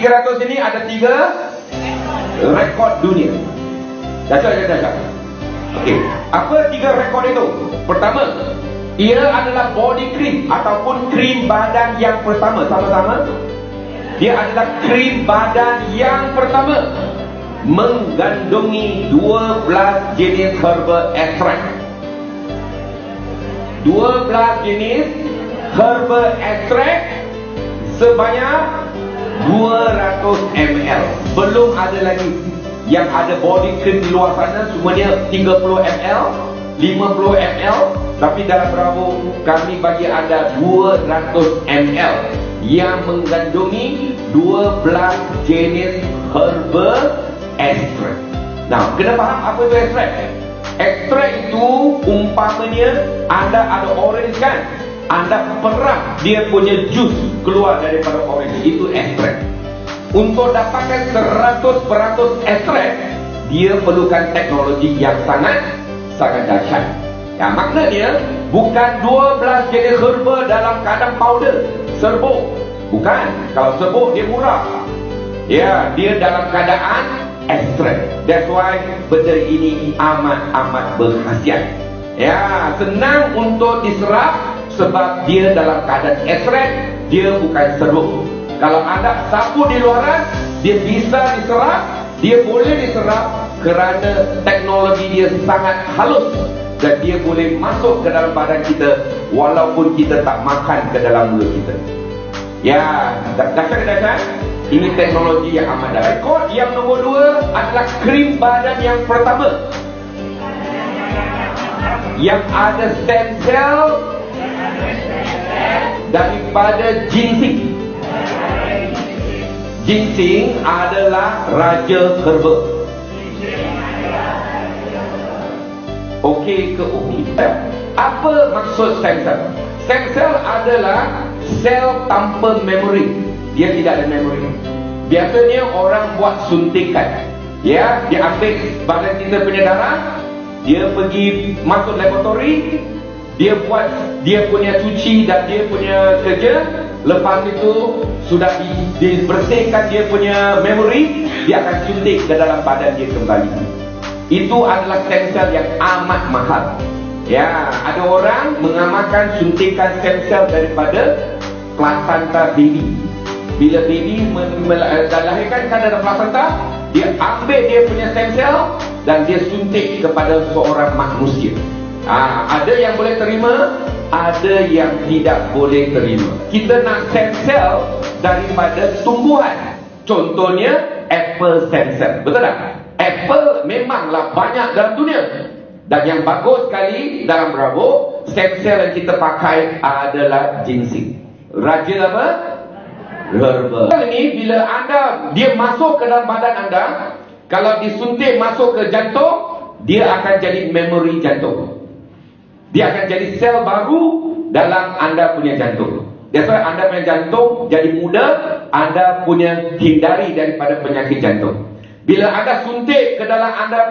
300 ini ada tiga rekod dunia. Dahsyat, dahsyat, dahsyat. Okey, apa tiga rekod itu? Pertama, ia adalah body cream ataupun krim badan yang pertama. Sama-sama. Dia adalah krim badan yang pertama mengandungi 12 jenis herbal extract. 12 jenis herbal extract sebanyak 200 ml. Belum ada lagi yang ada body cream di luar sana semuanya 30 ml, 50 ml, tapi dalam Bravo kami bagi anda 200 ml yang mengandungi 12 jenis herbal extract. Nah, kena faham apa itu extract? Extract itu umpamanya anda ada orange kan? Anda perah dia punya jus keluar daripada orange. Itu extract. Untuk dapatkan 100% extract, dia perlukan teknologi yang sangat sangat dahsyat. Ya, maknanya bukan 12 jenis herba dalam kadang powder, serbuk. Bukan. Kalau serbuk dia murah. Ya, dia dalam keadaan extract. That's why benda ini amat-amat berkhasiat. Ya, senang untuk diserap sebab dia dalam keadaan extract, dia bukan serbuk. Kalau anda sapu di luaran, dia bisa diserap, dia boleh diserap kerana teknologi dia sangat halus dan dia boleh masuk ke dalam badan kita walaupun kita tak makan ke dalam mulut kita. Ya, dahsyat dahsyat. Ini teknologi yang amat dahsyat. Rekod yang nombor dua adalah krim badan yang pertama. Yang ada stem cell daripada ginseng. Ginseng adalah raja herba. Okey ke okey? Apa maksud stem cell? Stem cell adalah sel tanpa memori. Dia tidak ada memori. Biasanya orang buat suntikan. Ya, dia ambil badan kita punya darah, dia pergi masuk laboratori, dia buat dia punya cuci dan dia punya kerja, lepas itu sudah di, dibersihkan dia punya memori, dia akan suntik ke dalam badan dia kembali. Itu adalah stem cell yang amat mahal. Ya, ada orang mengamalkan suntikan stem cell daripada plasenta baby. Bila baby melahirkan kan ada plasenta, dia ambil dia punya stem cell dan dia suntik kepada seorang manusia. Ha, ada yang boleh terima, ada yang tidak boleh terima. Kita nak stem cell daripada tumbuhan. Contohnya apple stem cell. Betul tak? Apple memanglah banyak dalam dunia. Dan yang bagus sekali dalam Bravo, stem cell yang kita pakai adalah ginseng. Raja apa? Herba. Ini bila anda dia masuk ke dalam badan anda, kalau disuntik masuk ke jantung, dia akan jadi memori jantung. Dia akan jadi sel baru dalam anda punya jantung. Why anda punya jantung jadi muda, anda punya hindari daripada penyakit jantung. Bila anda suntik ke dalam anda